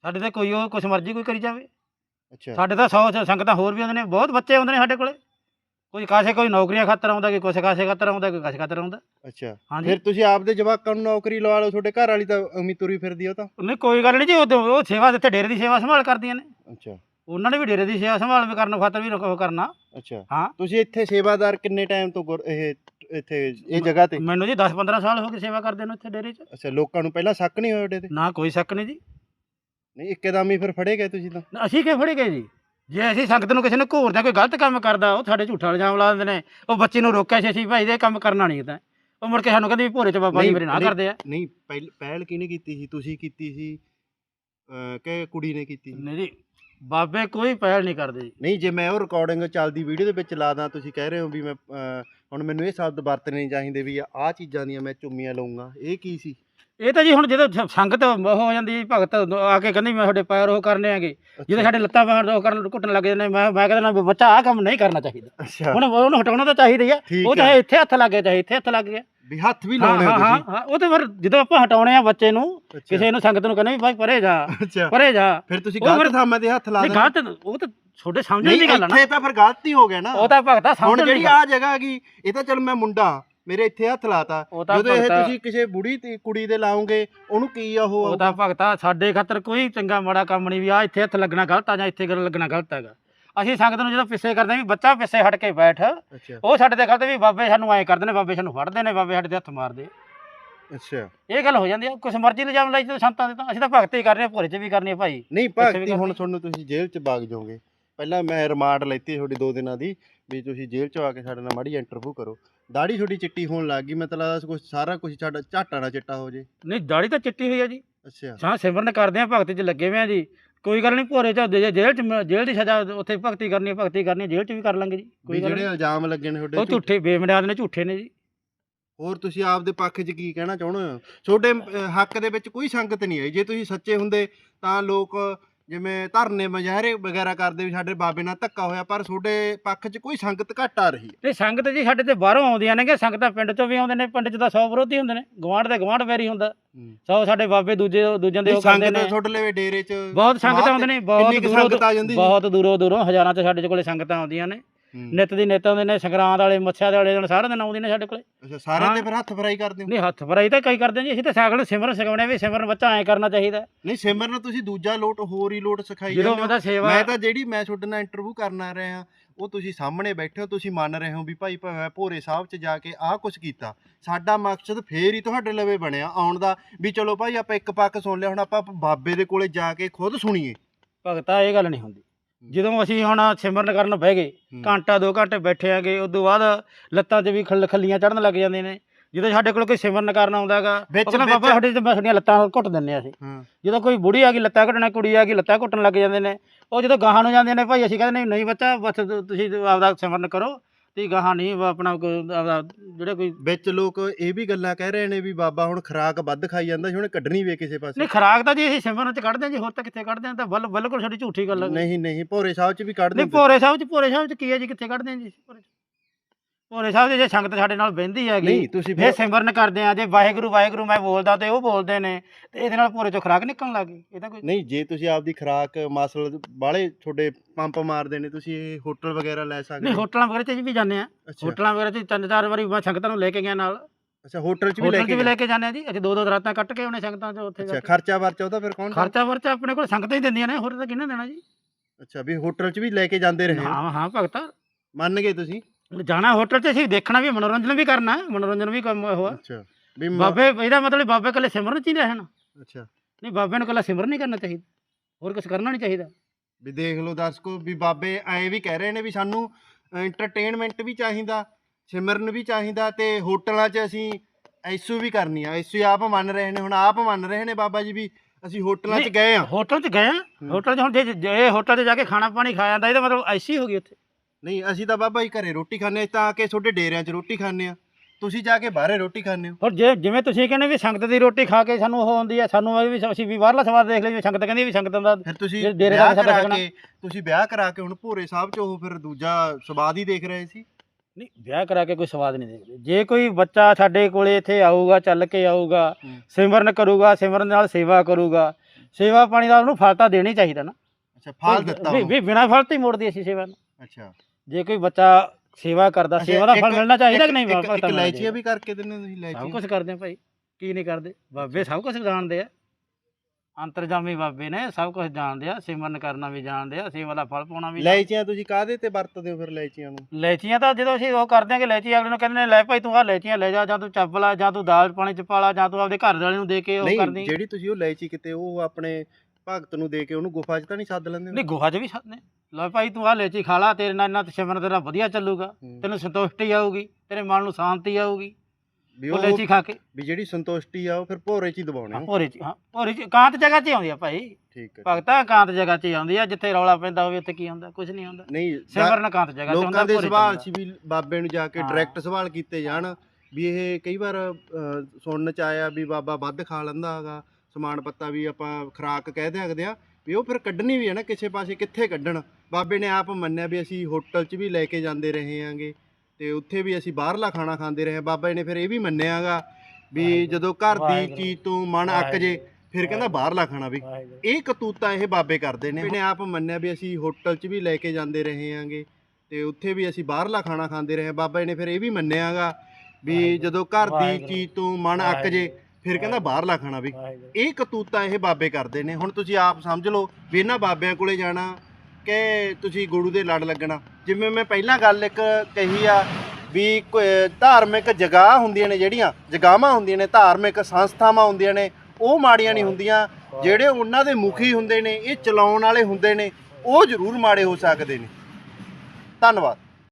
ਸਾਡੇ ਤੇ ਕੋਈ ਉਹ ਕੁਛ ਮਰਜ਼ੀ ਕੋਈ ਕਰੀ ਜਾਵੇ। ਅੱਛਾ। ਸਾਡੇ ਤਾਂ 100 ਸੰਗਤਾਂ ਹੋਰ ਵੀ ਆਉਂਦੇ ਨੇ ਬਹੁਤ ਬੱਚੇ ਆਉਂਦੇ ਨੇ ਸਾਡੇ ਕੋਲੇ। ਕੋਈ ਕਾਸੇ ਕੋਈ ਨੌਕਰੀਆਂ ਖਾਤਰ ਆਉਂਦਾ ਕੋਈ ਕੁਛ ਕਾਸੇ ਖਾਤਰ ਆਉਂਦਾ ਕੋਈ ਕਾਸੇ ਖਾਤਰ ਆਉਂਦਾ। ਅੱਛਾ। ਹਾਂਜੀ। ਫਿਰ ਤੁਸੀਂ ਆਪਦੇ ਜਵਾਕਾਂ ਨੂੰ ਨੌਕਰੀ ਲਵਾ ਲਓ ਤੁਹਾਡੇ ਘਰ ਵਾਲੀ ਤਾਂ ਉਮੀ ਤੁਰੀ ਫਿਰਦੀ ਉਹ ਤਾਂ। ਨਹੀਂ ਕੋਈ ਗੱਲ ਨਹੀਂ ਜੀ ਉਹ ਉਹ ਸੇਵਾ ਇੱਥੇ ਡੇਰੇ ਦੀ ਸੇਵਾ ਸੰਭਾਲ ਕਰਦੀਆਂ ਨੇ। ਅੱਛਾ। ਉਹਨਾਂ ਨੇ ਵੀ ਡੇਰੇ ਦੀ ਸੇਵਾ ਸੰਭਾਲ ਵੀ ਕਰਨ ਖਾਤਰ ਵੀ ਉਹ ਕਰਨਾ। ਅੱਛਾ। ਹਾਂ। ਤੁਸੀਂ ਇੱਥੇ ਸੇਵਾਦਾਰ ਕਿੰਨੇ ਟਾਈਮ ਤੋਂ ਗੁਰ- ਇਹ ਇੱਥੇ ਇਹ ਜਗ੍ਹਾ ਤੇ? ਮੈਨੂੰ ਜੀ 10 15 ਸਾਲ ਹੋ ਗਏ ਸੇਵਾ ਕਰਦੇ ਨੂੰ ਇੱਥੇ ਡੇਰੇ 'ਚ। ਅੱਛਾ ਲੋਕਾਂ ਨੂੰ ਪਹਿਲਾਂ ਸ਼ੱਕ ਨਹੀਂ ਹੋਇਆ ਉਹਦੇ ਤੇ? ਨਾ ਕੋਈ ਸ਼ੱਕ ਨਹੀਂ ਜੀ। ਨਹੀਂ ਇੱਕਦਮ ਹੀ ਫਿਰ ਫੜੇ ਗਏ ਤੁਸੀਂ ਤਾਂ? ਅਸੀਂ ਕਿਉਂ ਫੜੇ ਗਏ ਜੀ? ਜੇ ਅਸੀਂ ਸੰਗਤ ਨੂੰ ਕਿਸੇ ਨੂੰ ਘੂਰਦੇ ਕੋਈ ਗਲਤ ਕੰਮ ਕਰਦਾ ਉਹ ਸਾਡੇ ਝੂਠਾ ਇਲਜ਼ਾਮ ਲਾ ਦਿੰਦੇ ਨੇ। ਉਹ ਬੱਚੇ ਨੂੰ ਰੋਕਿਆ ਸੀ ਅਸੀਂ ਭਾਈ ਇਹ ਕੰਮ ਕਰਨਾ ਨਹੀਂ ਤਾਂ ਉਹ ਮੁੜ ਕੇ ਸਾਨੂੰ ਕਹਿੰਦੇ ਵੀ ਭੋਰੇ ਚ ਬਾਬਾ ਜੀ ਨਹੀਂ, ਮੇਰੇ ਨਾਲ ਨਹੀਂ। ਕਰਦੇ ਆ। ਨਹੀਂ ਪਹਿਲ ਪਹਿਲ ਕਿਹਨੇ ਕੀਤੀ ਸੀ? ਤੁਸੀਂ ਕੀਤੀ ਸੀ ਅਹ ਕਿ ਕੁੜੀ ਨੇ ਕੀਤੀ ਸੀ? ਨਹੀਂ ਜੀ ਬਾਬੇ ਕੋਈ ਪਹਿਲ ਨਹੀਂ ਕਰਦੇ ਜੀ। ਨਹੀਂ ਜੇ ਮੈਂ ਉਹ ਰਿਕਾਰਡਿੰਗ ਚੱਲਦੀ ਵੀਡੀਓ ਦੇ ਵਿੱਚ ਲਾ ਦਾਂ ਤੁਸੀਂ ਕਹਿ ਰਹੇ ਹੋ ਵੀ ਮੈਂ ਅਹ, ਹੁਣ ਮੈਨੂੰ ਇਹ ਸ਼ਬਦ ਵਰਤਣੇ ਨਹੀਂ ਚਾਹੀਦੇ ਵੀ ਆਹ ਚੀਜ਼ਾਂ ਦੀਆਂ ਮੈਂ ਚੁੰਮੀਆਂ ਲਊਂਗਾ। ਇਹ ਕੀ ਸੀ? ਇਹ ਤਾਂ ਜੀ ਹੁਣ ਜਦੋਂ ਸ- ਸੰਗਤ ਉਹ ਹੋ ਜਾਂਦੀ ਭਗਤ ਆ ਕੇ ਕਹਿੰਦੀ ਮੈਂ ਤੁਹਾਡੇ ਪੈਰ ਉਹ ਕਰਨੇ ਆਗੇ ਜਦੋਂ ਸਾਡੇ ਲੱਤਾਂ ਪੈਰ ਉਹ ਕਰਨ ਕੁੱਟਣ ਲੱਗ ਜਾਂਦੇ ਮੈਂ ਮੈਂ ਕਹਿੰਦਾ ਨਾ ਵੀ ਬੱਚਾ ਆਹ ਕੰਮ ਨਹੀਂ ਕਰਨਾ ਚਾਹੀਦਾ। ਅੱਛਾ। ਹੁਣ ਉਹਨੂੰ ਹਟਾਉਣਾ ਤਾਂ ਚਾਹੀਦਾ ਹੀ ਆ। ਠੀਕ ਉਹ ਹੈ। ਚਾਹੇ ਇੱਥੇ ਹੱਥ ਲੱਗ ਗਿਆ ਚਾਹੇ ਇੱਥੇ ਹੱਥ ਲੱਗ ਗਿਆ। ਵੀ ਹੱਥ ਵੀ ਹਾਂ ਲਾਉਣੇ ਹੋ ਹਾਂ ਹਾਂ ਤੁਸੀਂ ਹਾਂ, ਉਹ ਤਾਂ ਫਿਰ ਜਦੋਂ ਆਪਾਂ ਹਟਾਉਣੇ ਆ ਬੱਚੇ ਨੂੰ ਕਿਸੇ ਨੂੰ ਸੰਗਤ ਨੂੰ ਕਹਿੰਦੇ ਵੀ ਭਾਈ ਪਰੇ ਜਾ ਅੱਛਾ। ਪਰੇ ਜਾ। ਫਿਰ ਤੁਸੀਂ ਉਹ ਗਲਤ ਫਿਰ- ਥਾਵਾਂ ਤੇ ਹੱਥ ਲਾ ਨਹੀਂ ਦੇਣਾ। ਗਲਤ ਉਹ ਤਾਂ ਛੋਟੇ ਸਮਝਣ ਨਹੀਂ ਦੀ ਗੱਲ ਆ ਨਾ। ਇੱਥੇ ਤਾਂ ਫਿਰ ਗਲਤੀ ਹੋ ਗਿਆ ਨਾ। ਉਹ ਤਾਂ ਭਗਤਾ ਹੁਣ ਸਮਝਣ ਜਿਹੜੀ ਆ। ਜਗ੍ਹਾ ਹੈਗੀ ਇਹ ਤਾਂ ਚਲ ਮੈਂ ਮੁੰਡਾ। ਮੇਰੇ ਇੱਥੇ ਹੱਥ ਲਾਤਾ। ਉਹ ਤਾਂ ਜਦੋਂ ਇਹ ਭਗਤਾ ਤੁਸੀਂ ਕਿਸੇ ਬੁੜੀ ਤੇ ਕੁੜੀ ਦੇ ਲਾਓਗੇ ਉਹਨੂੰ ਕੀ ਆ ਉਹ ਉਹ ਤਾਂ ਭਗਤਾ ਸਾਡੇ ਖਾਤਰ ਕੋਈ ਚੰਗਾ ਮਾੜਾ ਕੰਮ ਨਹੀਂ ਵੀ ਆ ਇੱਥੇ ਹੱਥ ਲੱਗਣਾ ਗਲਤ ਆ ਜਾਂ ਇੱਥੇ ਗੱਲ ਲੱਗਣਾ ਗਲਤ ਹੈਗਾ। ਅਸੀਂ ਸੰਗਤ ਨੂੰ ਜਦੋਂ ਪਿੱਛੇ ਕਰਦੇ ਹਾਂ ਵੀ ਬੱਚਾ ਪਿੱਛੇ ਹਟ ਕੇ ਬੈਠ ਅੱਛਾ। ਉਹ ਸਾਡੇ ਤੇ ਕਰਦੇ ਵੀ ਬਾਬੇ ਸਾਨੂੰ ਐਂ ਕਰਦੇ ਨੇ ਬਾਬੇ ਸਾਨੂੰ ਫੜਦੇ ਨੇ ਬਾਬੇ ਸਾਡੇ ਤੇ ਹੱਥ ਮਾਰਦੇ। ਅੱਛਾ। ਇਹ ਗੱਲ ਹੋ ਜਾਂਦੀ ਆ ਕੁਛ ਮਰਜ਼ੀ ਲਿਜਾਮ ਲਈ ਤੇ ਸੰਤਾਂ ਦੇ ਤਾਂ ਅਸੀਂ ਤਾਂ ਭਗਤੀ ਕਰਨੀ ਆ ਭੋਰੇ 'ਚ ਵੀ ਕਰਨੀ ਆ ਭਾਈ। ਨਹੀਂ ਭਗਤੀ ਹੁਣ। ਤੁਹਾਨੂੰ ਤੁਸੀਂ ਜੇਲ੍ਹ 'ਚ ਵਗ ਜਾਓਗੇ। ਪਹਿਲਾਂ ਮੈਂ ਰਿਮਾਂਡ ਲੈਤੀ ਤੁਹਾਡੀ 2 ਦਿਨਾਂ ਦੀ ਵੀ ਤੁਸੀਂ ਜੇਲ੍ਹ 'ਚ ਆ ਕੇ ਸਾਡੇ ਨਾਲ ਮਾੜੀ ਇੰਟਰਵਿਊ ਕਰੋ। ਦਾੜੀ ਤੁਹਾਡੀ ਚਿੱਟੀ ਹੋਣ ਲੱਗ ਗਈ ਮਤਲਬ ਲੱਗਦਾ ਕੁਛ ਸਾਰਾ ਕੁਝ ਸਾਡਾ ਝਾਟਾ ਨਾਲ ਚਿੱਟਾ ਹੋ ਜੇ। ਨਹੀਂ ਦਾੜੀ ਤਾਂ ਚਿੱਟੀ ਹੋਈ ਆ ਜੀ। ਅੱਛਾ। ਹਾਂ ਸਿਮਰਨ ਕਰਦੇ ਆ ਭਗਤੀ 'ਚ ਲੱਗੇ ਹੋਏ ਆ ਜੀ। ਕੋਈ ਗੱਲ ਨਹੀਂ ਭੋਰੇ 'ਚ ਜੇ ਜੇਲ੍ਹ 'ਚ ਮ- ਜੇਲ੍ਹ ਦੀ ਸਜ਼ਾ ਉੱਥੇ ਭਗਤੀ ਕਰਨੀ ਆ ਭਗਤੀ ਕਰਨੀ ਆ ਜੇਲ੍ਹ 'ਚ ਵੀ ਕਰ ਲਾਂਗੇ ਜੀ। ਵੀ ਕੋਈ ਗੱਲ ਜਿਹੜੇ ਨਹੀਂ ਇਲਜ਼ਾਮ ਲੱਗੇ ਨੇ ਉਹ ਤੁਹਾਡੇ ਝੂਠੇ- ਝੂਠੇ। ਬੇਮਨਿਆਦ ਨੇ ਝੂਠੇ ਨੇ ਜੀ। ਹੋਰ ਤੁਸੀਂ ਆਪਦੇ ਪੱਖ 'ਚ ਕੀ ਕਹਿਣਾ ਚਾਹੁੰਦੇ ਹੋ? ਤੁਹਾਡੇ ਅਹ, ਹੱਕ ਦੇ ਵਿੱਚ ਕੋਈ ਸੰਗਤ ਨਹੀਂ ਆਈ। ਜੇ ਤੁਸੀਂ ਸੱਚੇ ਹੁੰਦੇ ਤਾਂ ਲੋਕ ਜਿਵੇਂ ਧਰਨੇ ਮੁਜ਼ਾਹਰੇ ਵਗੈਰਾ ਕਰਦੇ ਵੀ ਸਾਡੇ ਬਾਬੇ ਨਾਲ ਧੱਕਾ ਹੋਇਆ ਪਰ ਤੁਹਾਡੇ ਪੱਖ 'ਚ ਕੋਈ ਸੰਗਤ ਘੱਟ ਆ ਰਹੀ ਹੈ ਤੇ ਸੰਗਤ ਜੀ ਸਾਡੇ ਤੇ ਬਾਹਰੋਂ ਆਉਂਦੀਆਂ ਨੇ ਕਿ ਸੰਗਤਾਂ ਪਿੰਡ ਚੋਂ ਵੀ ਆਉਂਦੇ ਨੇ ਪਿੰਡ 'ਚ ਤਾਂ 100 ਵਿਰੋਧੀ ਹੁੰਦੇ ਨੇ ਗਵਾਂਢ ਦੇ ਗਵਾਂਢ ਵੈਰੀ ਹੁੰਦਾ ਸੌ ਸਾਡੇ ਬਾਬੇ ਦੂਜੇ ਦੂਜਿਆਂ ਦੇ ਉਹ ਕਰਦੇ ਸੰਗਤ ਨੇ ਤੁਹਾਡੇ ਲਈ ਡੇਰੇ 'ਚ ਬਹੁਤ ਸੰਗਤ ਆਉਂਦੇ ਨੇ ਬਹੁਤ ਦੂਰੋਂ ਸੰਗਤ ਸੀ? ਬਹੁਤ ਦੂਰੋਂ ਦੂਰੋਂ ਹਜ਼ਾਰਾਂ ਤੇ ਸਾਡੇ ਕੋਲੇ ਸੰਗਤਾਂ ਆਉਂਦੀਆਂ ਨੇ। ਨਿਤ ਦੀ ਨਿਤ ਆਉਂਦੇ ਨੇ ਸੰਗਰਾਂਦ ਵਾਲੇ ਮੱਛਿਆ ਦੇ ਵਾਲੇ ਦਿਨ ਸਾਰੇ ਦਿਨ ਆਉਂਦੇ ਨੇ ਸਾਡੇ ਕੋਲੇ। ਅੱਛਾ ਸਾਰਿਆਂ ਤੇ ਹਾਂ। ਫਿਰ ਹੱਥ ਫਰਾਈ ਕਰਦੇ ਹੋ? ਨਹੀਂ ਹੱਥ ਭਰਾਈ ਤਾਂ ਕਈ ਕਰਦੇ ਨੇ ਜੀ ਅਸੀਂ ਤਾਂ ਸਾਗਲ ਸਿਮਰਨ ਸਿਖਾਉਣੇ ਵੀ ਸਿਮਰਨ ਬੱਚਾ ਐ ਕਰਨਾ ਚਾਹੀਦਾ। ਨਹੀਂ ਸਿਮਰਨ ਤੁਸੀਂ ਦੂਜਾ ਲੋਟ ਹੋਰ ਹੀ ਲੋਟ ਸਿਖਾਈ ਜਦੋਂ ਹੋ। ਬੰਦਾ ਸੇਵਾ ਮੈਂ ਤਾਂ ਜਿਹੜੀ ਮੈਂ ਤੁਹਾਡੇ ਨਾਲ ਇੰਟਰਵਿਊ ਕਰਨ ਆ ਰਿਹਾ ਉਹ ਤੁਸੀਂ ਸਾਹਮਣੇ ਬੈਠੇ ਹੋ ਤੁਸੀਂ ਮੰਨ ਰਹੇ ਹੋ ਵੀ ਭਾਈ ਭਾਵੇਂ ਭੋਰੇ ਸਾਹਿਬ 'ਚ ਜਾ ਕੇ ਆਹ ਕੁਝ ਕੀਤਾ ਸਾਡਾ ਮਕਸਦ ਫੇਰ ਹੀ ਤੁਹਾਡੇ ਲਵੇ ਬਣਿਆ ਆਉਣ ਦਾ ਵੀ ਚਲੋ ਭਾਈ ਆਪਾਂ ਇੱਕ ਪੱਕ ਸੁਣ ਲਿਆ ਹੁਣ ਆਪਾਂ ਬਾਬੇ ਦੇ ਕੋਲੇ ਜਾ ਕੇ ਖੁਦ ਸੁਣੀਏ। ਭਗਤਾ ਇਹ ਗੱਲ ਨਹੀਂ ਹੁੰਦੀ। ਜਦੋਂ ਅਸੀਂ ਹੁਣ ਸਿਮਰਨ ਕਰਨ ਬਹਿ ਗਏ। ਘੰਟਾ ਦੋ ਘੰਟੇ ਬੈਠੇ ਆਗੇ ਉਸ ਤੋਂ ਬਾਅਦ ਲੱਤਾਂ 'ਚ ਵੀ ਖੱਲ ਖੱਲੀਆਂ ਚੜਨ ਲੱਗ ਜਾਂਦੇ ਨੇ। ਜਦੋਂ ਸਾਡੇ ਕੋਲ ਕੋਈ ਸਿਮਰਨ ਕਰਨ ਆਉਂਦਾਗਾ ਉਹ ਬਾਬਾ ਸਾਡੇ ਤੇ ਸਾਡੀਆਂ ਲੱਤਾਂ ਘੁੱਟ ਦਿੰਨੇ ਆ ਅਸੀਂ। ਜਦੋਂ ਕੋਈ ਬੁੜੀ ਆ ਗਈ ਲੱਤਾਂ ਘੁੱਟਣਾ ਕੁੜੀ ਆ ਗਈ ਲੱਤਾਂ ਘੁੱਟਣ ਲੱਗ ਜਾਂਦੇ ਨੇ। ਉਹ ਜਦੋਂ ਗਾਹਾਂ ਨੂੰ ਜਾਂਦੇ ਨੇ ਭਾਈ ਅਸੀਂ ਕਹਿੰਦੇ ਨਹੀਂ ਨਹੀਂ ਬੱਚਾ ਬਸ ਤੁਸੀਂ ਆਪਦਾ ਸਿਮਰਨ ਕਰੋ। ਤੇ ਗਾਹਾਂ ਨਹੀਂ ਆਪਣਾ ਕੋਈ ਆਪਦਾ ਜਿਹੜੇ ਕੋਈ ਵਿੱਚ ਲੋਕ ਇਹ ਵੀ ਗੱਲਾਂ ਕਹਿ ਰਹੇ ਨੇ ਵੀ ਬਾਬਾ ਹੁਣ ਖਰਾਕ ਵੱਧ ਖਾਈ ਜਾਂਦਾ ਸੀ ਹੁਣ ਕੱਢਣੀ ਵੇ ਕਿਸੇ ਪਾਸੇ। ਨਹੀਂ ਖਰਾਕ ਤਾਂ ਜੀ ਅਸੀਂ ਸਿਮਰਨ ਚ ਕੱਢਦੇ ਹਾਂ ਜੀ ਹੋਰ ਤਾਂ ਕਿੱਥੇ ਕੱਢਦੇ ਹਾਂ? ਤਾਂ ਬੱਲ ਬਿਲਕੁਲ ਸਾਡੀ ਝੂਠੀ ਗੱਲ ਨਹੀਂ ਨਹੀਂ ਭੋਰੇ ਸਾਹਿਬ 'ਚ ਵੀ ਕੱਢ ਨਹੀਂ ਭੋਰੇ ਸਾਹਿਬ ਚ ਭੋਰੇ ਸਾਹਿਬ ਚ ਕੀ ਹੈ ਜੀ ਕਿੱਥੇ ਕੱਢਦੇ ਹਾਂ ਜੀ? ਭੋਰੇ? ਭੋਲੇ ਸਾਹਿਬ ਦੀ ਜੇ ਸੰਗਤ ਸਾਡੇ ਨਾਲ ਬਹਿੰਦੀ ਹੈਗੀ ਨਹੀਂ ਤੁਸੀਂ ਜੇ ਸਿਮਰਨ ਕਰਦੇ ਆ ਜੇ ਵਾਹਿਗੁਰੂ ਵਾਹਿਗੁਰੂ ਮੈਂ ਬੋਲਦਾ ਤੇ ਉਹ ਬੋਲਦੇ ਨੇ ਤੇ ਇਹਦੇ ਨਾਲ ਭੋਰੇ ਚੋਂ ਖਰਾਕ ਨਿਕਲਣ ਲੱਗ ਗਈ ਇਹ ਤਾਂ ਕੋਈ ਨਹੀਂ ਜੇ ਤੁਸੀਂ ਆਪਦੀ ਖਰਾਕ ਮਸਲ ਬਾਲੇ ਤੁਹਾਡੇ ਪੰਪ ਮਾਰਦੇ ਨੇ ਤੁਸੀਂ ਇਹ ਹੋਟਲ ਵਗੈਰਾ ਲੈ ਸਕਦੇ ਨਹੀਂ ਹੋ? ਹੋਟਲਾਂ ਵਗੈਰਾ 'ਚ ਵੀ ਜਾਂਦੇ ਆ। ਅੱਛਾ। ਹੋਟਲਾਂ ਵਗੈਰਾ 'ਚ ਤਿੰਨ ਚਾਰ ਵਾਰੀ ਮੈਂ ਸੰਗਤਾਂ ਨੂੰ ਲੈ ਕੇ ਗਿਆ ਨਾਲ। ਅੱਛਾ ਹੋਟਲ 'ਚ ਵੀ ਲੈ ਹੋਟਲ 'ਚ ਕੇ ਵੀ ਲੈ ਕੇ ਜਾਂਦੇ ਆ ਜੀ ਅਸੀਂ ਦੋ ਦੋ ਰਾਤਾਂ ਕੱਟ ਕੇ ਆਉਣੇ ਸੰਗਤਾਂ 'ਚ ਉੱਥੇ ਜਾ ਅੱਛਾ ਕੇ। ਖਰਚਾ ਵਰਚਾ ਉਹਦਾ ਫਿਰ ਕੌਣ ਖਰਚਾ ਵਰਚਾ ਆਪਣੇ ਕੋਲ ਸੰਗਤਾਂ ਹੀ ਦਿੰਦੀਆਂ ਨੇ ਹੋਰ ਤਾਂ ਕਿਹਨੇ ਦੇਣਾ ਜੀ? ਅੱਛਾ ਵੀ ਹੋਟਲ 'ਚ ਵੀ ਲੈ ਕੇ ਜਾਂਦੇ ਰਹੇ? ਹਾਂ ਹਾਂ ਭਗਤਾ। ਮੰਨ ਗਏ ਤੁਸੀਂ? ਜਾਣਾ ਹੋਟਲ 'ਚ ਅਸੀਂ ਦੇਖਣਾ ਵੀ ਮਨੋਰੰਜਨ ਵੀ ਕਰਨਾ ਮਨੋਰੰਜਨ ਵੀ ਕੰਮ ਹੋਆ। ਅੱਛਾ। ਵੀ ਮ- ਬਾਬੇ ਇਹਦਾ ਮਤਲਬ ਬਾਬੇ ਕੱਲੇ ਸਿਮਰਨ 'ਚ ਹੀ ਰਹਿਣ। ਅੱਛਾ। ਨਹੀਂ ਬਾਬੇ ਨੂੰ ਕੱਲਾ ਸਿਮਰਨ ਨਹੀਂ ਕਰਨਾ ਚਾਹੀਦਾ। ਹੋਰ ਕੁਝ ਕਰਨਾ ਨਹੀਂ ਚਾਹੀਦਾ। ਵੀ ਦੇਖ ਲਓ ਦਰਸ਼ਕੋ ਵੀ ਬਾਬੇ ਐਂ ਵੀ ਕਹਿ ਰਹੇ ਨੇ ਵੀ ਸਾਨੂੰ ਐਂਟਰਟੇਨਮੈਂਟ ਵੀ ਚਾਹੀਦਾ ਸਿਮਰਨ ਵੀ ਚਾਹੀਦਾ ਤੇ ਹੋਟਲਾਂ 'ਚ ਅਸੀਂ ਐਸੂ ਵੀ ਕਰਨੀ ਆ। ਐਸੂ ਆਪ ਮੰਨ ਰਹੇ ਨੇ ਹੁਣ ਆਪ ਮੰਨ ਰਹੇ ਨੇ ਬਾਬਾ ਜੀ ਵੀ ਅਸੀਂ ਹੋਟਲਾਂ 'ਚ ਨਹੀਂ, ਗਏ ਆ। ਹੋਟਲ 'ਚ ਗਏ ਆ। ਹੋਟਲ 'ਚ ਹੁਣ ਜੇ ਜੇ ਹੋਟਲ 'ਚ ਜਾ ਕੇ ਖਾਣਾ ਪਾਣੀ ਖਾ ਜਾਂਦਾ ਇਹਦਾ ਮਤਲਬ ਐਸੀ ਹੋ ਗਈ ਉੱਥੇ। ਨਹੀਂ ਅਸੀਂ ਤਾਂ ਬਾਬਾ ਜੀ ਘਰੇ ਰੋਟੀ ਖਾਂਦੇ ਹਾਂ, ਤਾਂ ਆ ਕੇ ਤੁਹਾਡੇ ਡੇਰਿਆਂ 'ਚ ਰੋਟੀ ਖਾਂਦੇ ਆ ਤੁਸੀਂ ਜਾ ਕੇ ਬਾਹਰੇ ਰੋਟੀ ਖਾਂਦੇ ਹੋ। ਹੁਣ ਜੇ ਜਿਵੇਂ ਤੁਸੀਂ ਕਹਿੰਦੇ ਵੀ ਸੰਗਤ ਦੀ ਰੋਟੀ ਖਾ ਕੇ ਸਾਨੂੰ ਉਹ ਆਉਂਦੀ ਆ ਸਾਨੂੰ ਇਹ ਵੀ ਅਸੀਂ ਵੀ ਬਾਹਰਲਾ ਸਵਾਦ ਦੇਖ ਲਈ ਸੰਗਤ ਕਹਿੰਦੀ ਵੀ ਸੰਗਤ ਦਾ ਫਿਰ ਤੁਸੀਂ ਜੇ ਡੇਰੇ ਦਾ ਵਿਆਹ ਸਾਡਾ ਕਰਾ ਛਕਣਾ। ਕੇ ਤੁਸੀਂ ਵਿਆਹ ਕਰਾ ਕੇ ਹੁਣ ਭੋਰੇ ਸਾਹਿਬ 'ਚ ਉਹ ਫਿਰ ਦੂਜਾ ਸਵਾਦ ਹੀ ਦੇਖ ਰਹੇ ਸੀ? ਨਹੀਂ ਵਿਆਹ ਕਰਾ ਕੇ ਕੋਈ ਸਵਾਦ ਨਹੀਂ ਦੇਖਦੇ। ਜੇ ਕੋਈ ਬੱਚਾ ਸਾਡੇ ਕੋਲੇ ਇੱਥੇ ਆਊਗਾ ਚੱਲ ਕੇ ਆਊਗਾ ਹੂੰ। ਸਿਮਰਨ ਕਰੂਗਾ ਸਿਮਰਨ ਨਾਲ ਸੇਵਾ ਕਰੂਗਾ ਸੇਵਾ ਪਾਣੀ ਦਾ ਉਹਨੂੰ ਫਲ ਤਾਂ ਦੇਣੀ ਚਾਹੀਦਾ ਨਾ। ਅੱਛਾ ਫਲ ਦਿੱਤਾ ਵੀ ਉਹ ਵੀ ਬਿਨਾਂ ਫਲ ਤੋਂ ਹੀ ਮੋੜਦੀ ਅਸੀਂ ਸੇਵਾ ਨੂੰ। ਅੱਛਾ। ਜੇ ਕੋਈ ਬੱਚਾ ਸੇਵਾ ਕਰਦਾ ਸੇਵਾ ਦਾ ਫਲ ਮਿਲਣਾ ਚਾਹੀਦਾ ਕਿ ਨਹੀਂ? ਇੱਕ- ਇਲਾਇਚੀਆਂ ਵੀ ਕਰਕੇ ਦਿੰਦੇ ਹੋ ਤੁਸੀਂ ਸਭ ਇਲਾਇਚੀਆਂ ਕੁਝ ਕਰਦੇ ਆ ਭਾਈ ਕੀ ਨਹੀਂ ਕਰਦੇ? ਬਾਬੇ ਸਭ ਕੁਝ ਜਾਣਦੇ ਆ। ਅੰਤਰਜਾਮੀ ਬਾਬੇ ਨੇ ਸਭ ਕੁਝ ਜਾਣਦੇ ਆ ਸਿਮਰਨ ਕਰਨਾ ਵੀ ਜਾਣਦੇ ਆ ਸੇਵਾ ਦਾ ਫਲ ਪਾਉਣਾ ਵੀ ਇਲਾਇਚੀਆਂ ਤੁਸੀਂ ਕਾਹਦੇ ਤੇ ਵਰਤਦੇ ਹੋ ਫਿਰ ਇਲਾਇਚੀਆਂ ਨੂੰ? ਲੈਚੀਆਂ ਤਾਂ ਜਦੋਂ ਅਸੀਂ ਉਹ ਕਰਦੇ ਆ ਕਿ ਲੈਚੀ ਅਗਲੇ ਨੂੰ ਕਹਿੰਦੇ ਨੇ ਲੈ ਭਾਈ ਤੂੰ ਆਹ ਲੈਚੀਆਂ ਲੈ ਜਾ ਜਾਂ ਤੂੰ ਚੱਬ ਲਾ ਜਾਂ ਤੂੰ ਦਾਲ ਪਾਣੀ ਚ ਪਾ ਲਾ ਜਾਂ ਤੂੰ ਆਪਦੇ ਘਰ ਵਾਲੇ ਨੂੰ ਦੇ ਕੇ ਉਹ ਕਰਦੀ। ਜਿਹੜੀ ਤੁਸੀਂ ਉਹ ਇਲਾਇਚੀ ਕਿਤੇ ਉਹ ਆਪਣੇ ਭਗਤ ਨੂੰ ਦੇ ਕੇ ਉਹਨੂੰ ਗੁਫਾ 'ਚ ਤਾਂ ਨਹੀਂ ਸੱਦ ਲੈਂਦੇ ਨਹੀਂ ਗੁਹਾ 'ਚ ਵੀ ਛੱਡਨੇ ਲੈ ਭਾਈ ਤੂੰ ਆਹ ਲੈਚੀ ਖਾ ਲਾ ਤੇਰੇ ਨਾਲ ਇੰਨਾ ਸਿਮਰਨ ਤੇਰਾ ਵਧੀਆ ਚੱਲੂਗਾ। ਹੂੰ। ਤੈਨੂੰ ਸੰਤੁਸ਼ਟੀ ਆਊਗੀ ਤੇਰੇ ਮਨ ਨੂੰ ਸ਼ਾਂਤੀ ਆਊਗੀ। ਵੀ ਉਹ ਲੈਚੀ ਖਾ ਕੇ। ਵੀ ਜਿਹੜੀ ਸੰਤੁਸ਼ਟੀ ਆ ਉਹ ਫਿਰ ਭੋਰੇ 'ਚ ਹੀ ਦਬਾਉਣੇ ਹਾਂ, ਭੋਰੇ 'ਚ ਹਾਂ ਭੋਰੇ 'ਚ ਕਾਂਤ ਜਗ੍ਹਾ 'ਚ ਹੀ ਆਉਂਦੀ ਆ ਭਾਈ। ਠੀਕ ਹੈ। ਭਗਤਾ ਕਾਂਤ ਜਗ੍ਹਾ 'ਚ ਹੀ ਆਉਂਦੀ ਆ ਜਿੱਥੇ ਰੌਲਾ ਪੈਂਦਾ ਹੋਵੇ ਉੱਥੇ ਕੀ ਹੁੰਦਾ ਕੁਝ ਨਹੀਂ ਹੁੰਦਾ। ਨਹੀਂ ਸਿਮਰਨ ਕਾਂਤ ਜਗ੍ਹਾ 'ਚ ਹੁੰਦਾ ਲੋਕਾਂ ਦੇ ਭੋਰੇ 'ਚ ਸਵਾਲ ਹੁੰਦਾ। ਸੀ ਵੀ ਬਾਬੇ ਨੂੰ ਜਾ ਕੇ ਹਾਂ। ਡਾਇਰੈਕਟ ਸਵਾਲ ਕੀਤੇ ਜਾਣ ਵੀ ਇਹ ਕਈ ਵਾਰ ਅਹ, ਸੁਣਨ ਚ ਆਇਆ ਵੀ ਬਾਬਾ ਵੱਧ ਖਾ ਲੈਂਦਾ ਹੈਗਾ। ਸਮਾਨ ਪੱਤਾ ਵੀ ਆਪਾਂ ਖਰਾਕ ਕਹਿ ਦਿਆਂਦੇ ਆ ਵੀ ਉਹ ਫਿਰ ਕੱਢਣੀ ਵੀ ਹੈ ਨਾ ਕਿਸੇ ਪਾਸੇ ਕਿੱਥੇ ਕੱਢਣ। ਬਾਬੇ ਨੇ ਆਪ ਮੰਨਿਆ ਵੀ ਅਸੀਂ ਹੋਟਲ 'ਚ ਵੀ ਲੈ ਕੇ ਜਾਂਦੇ ਰਹੇ ਆਂਗੇ ਤੇ ਉੱਥੇ ਵੀ ਅਸੀਂ ਬਾਹਰਲਾ ਖਾਣਾ ਖਾਂਦੇ ਰਹੇ। ਬਾਬਾ ਜੀ ਨੇ ਫਿਰ ਇਹ ਵੀ ਮੰਨਿਆਗਾ ਵੀ ਜਦੋਂ ਘਰ ਦੀ ਚੀਜ਼ ਤੋਂ ਮਨ ਅੱਕ ਜੇ ਫਿਰ ਕਹਿੰਦਾ ਬਾਹਰਲਾ ਖਾਣਾ ਵੀ। ਇਹ ਕਤੂਤਾਂ ਇਹ ਬਾਬੇ ਕਰਦੇ ਨੇ। ਇਹਨੇ ਆਪ ਮੰਨਿਆ ਵੀ ਅਸੀਂ ਹੋਟਲ 'ਚ ਵੀ ਲੈ ਕੇ ਜਾਂਦੇ ਰਹੇ ਆਂਗੇ ਤੇ ਉੱਥੇ ਵੀ ਅਸੀਂ ਬਾਹਰਲਾ ਖਾਣਾ ਖਾਂਦੇ ਰਹੇ। ਬਾਬਾ ਜੀ ਨੇ ਫਿਰ ਇਹ ਵੀ ਮੰਨਿਆਗਾ ਵੀ ਜਦੋਂ ਘਰ ਦੀ ਚੀਜ਼ ਤੋਂ ਮਨ ਅੱਕ ਜੇ ਫਿਰ ਕਹਿੰਦਾ ਬਾਹਰਲਾ ਖਾਣਾ ਵੀ। ਇਹ ਕਤੂਤਾਂ ਇਹ ਬਾਬੇ ਕਰਦੇ ਨੇ। ਹੁਣ ਤੁਸੀਂ ਆਪ ਸਮਝ ਲਓ ਵੀ ਇਹਨਾਂ ਬਾਬਿਆਂ ਕੋਲੇ ਜਾਣਾ ਕਿ ਤੁਸੀਂ ਗੁਰੂ ਦੇ ਲੜ ਲੱਗਣਾ। ਜਿਵੇਂ ਮੈਂ ਪਹਿਲਾਂ ਗੱਲ ਇੱਕ ਕਹੀ ਆ ਵੀ ਕੋਈ ਧਾਰਮਿਕ ਜਗ੍ਹਾ ਹੁੰਦੀਆਂ ਨੇ ਜਿਹੜੀਆਂ ਜਗਾਵਾਂ ਹੁੰਦੀਆਂ ਨੇ ਧਾਰਮਿਕ ਸੰਸਥਾਵਾਂ ਹੁੰਦੀਆਂ ਨੇ ਉਹ ਮਾੜੀਆਂ ਨਹੀਂ ਹੁੰਦੀਆਂ। ਜਿਹੜੇ ਉਹਨਾਂ ਦੇ ਮੁਖੀ ਹੁੰਦੇ ਨੇ ਇਹ ਚਲਾਉਣ ਵਾਲੇ ਹੁੰਦੇ ਨੇ ਉਹ ਜ਼ਰੂਰ ਮਾੜੇ ਹੋ ਸਕਦੇ ਨੇ। ਧੰਨਵਾਦ।